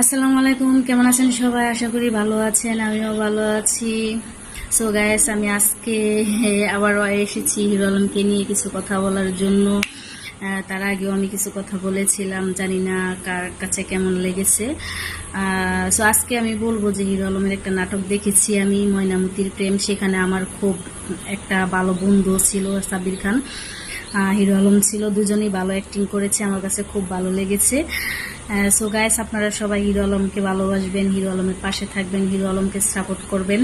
আসসালামু আলাইকুম, কেমন আছেন সবাই? আশা করি ভালো আছেন, আমিও ভালো আছি। সো গায়েস আমি আজকে আবারও এসেছি হিরো আলমকে নিয়ে কিছু কথা বলার জন্য। তার আগেও আমি কিছু কথা বলেছিলাম, জানি না কার কাছে কেমন লেগেছে। সো আজকে আমি বলব যে হিরো আলমের একটা নাটক দেখেছি আমি, ময়নামতির প্রেম। সেখানে আমার খুব একটা ভালো বন্ধু ছিল সাবির খান। হিরো আলম ছিল, দুজনেই ভালো অ্যাক্টিং করেছে, আমার কাছে খুব ভালো লেগেছে। সো গাইস আপনারা সবাই হিরো আলমকে ভালোবাসবেন, হিরো আলমের পাশে থাকবেন, হিরো আলমকে সাপোর্ট করবেন।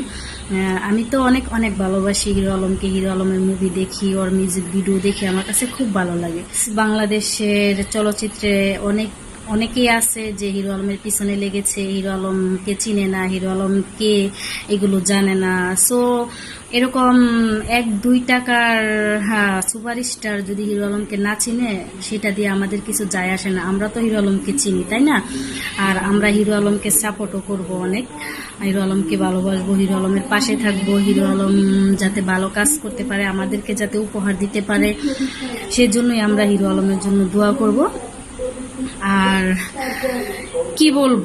আমি তো অনেক অনেক ভালোবাসি হিরো আলমকে, হিরো আলমের মুভি দেখি, ওর মিউজিক ভিডিও দেখি, আমার কাছে খুব ভালো লাগে। বাংলাদেশের চলচ্চিত্রে অনেক অনেকেই আছে যে হিরো আলমের পিছনে লেগেছে, হিরো আলমকে চিনে না, হিরো আলম কে এগুলো জানে না। সো এরকম এক, দুই টাকার হ্যাঁ সুপারস্টার যদি হিরো আলমকে না চিনে, সেটা দিয়ে আমাদের কিছু যায় আসে না। আমরা তো হিরো আলমকে চিনি, তাই না? আর আমরা হিরো আলমকে সাপোর্টও করব অনেক। হিরো আলমকে ভালোবাসবো, হিরো আলমের পাশে থাকব, হিরো আলম যাতে ভালো কাজ করতে পারে, আমাদেরকে যাতে উপহার দিতে পারে। সেজন্যই আমরা হিরো আলমের জন্য দোয়া করব। আর কি বলব?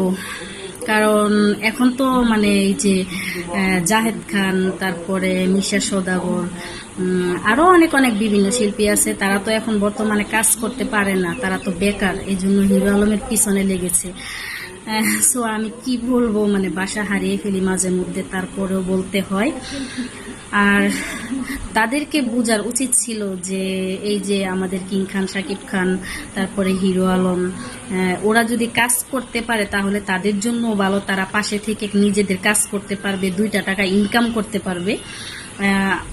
কারণ এখন তো মানে এই যে জাহেদ খান, তারপরে মিশা সদাগর আরও অনেক অনেক বিভিন্ন শিল্পী আছে, তারা তো এখন বর্তমানে কাজ করতে পারে না, তারা তো বেকার এই জন্য হিরো আলমের পিছনে লেগেছে। সো আমি কি বলব মানে বাসা হারিয়ে ফেলি মাঝে মধ্যে, তারপরেও বলতে হয়। আর তাদেরকে বোঝার উচিত ছিল যে এই যে আমাদের কিং খান শাকিব খান, তারপরে হিরো আলম ওরা যদি কাজ করতে পারে তাহলে তাদের জন্য ভালো। তারা পাশে থেকে নিজেদের কাজ করতে পারবে, দুইটা টাকা ইনকাম করতে পারবে।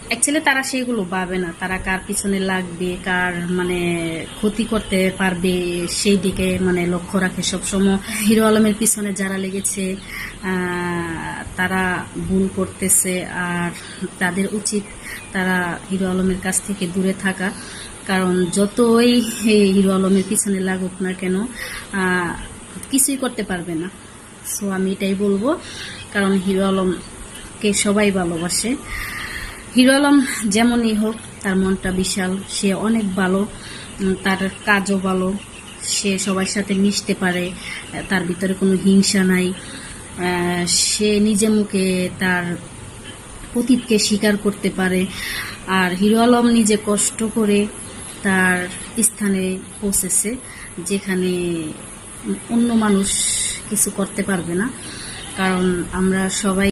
অ্যাকচুয়ালি তারা সেগুলো পাবে না। তারা কার পিছনে লাগবে, কার মানে ক্ষতি করতে পারবে, সেই দিকে মানে লক্ষ্য রাখে সবসময়। হিরো আলমের পিছনে যারা লেগেছে তারা ভুল করতেছে। আর তাদের উচিত তারা হিরো আলমের কাছ থেকে দূরে থাকা। কারণ যতই হিরো আলমের পিছনে লাগুক না কেন কিছুই করতে পারবে না। সো আমি এটাই বলব, কারণ হিরো আলমকে সবাই ভালোবাসে। হিরো আলম যেমনই হোক, তার মনটা বিশাল, সে অনেক ভালো তার কাজও ভালো, সে সবার সাথে মিশতে পারে, তার ভিতরে কোনো হিংসা নাই সে নিজে মুখে তার অতীতকে স্বীকার করতে পারে। আর হিরো আলম নিজে কষ্ট করে তার স্থানে পৌঁছেছে, যেখানে অন্য মানুষ কিছু করতে পারবে না। কারণ আমরা সবাই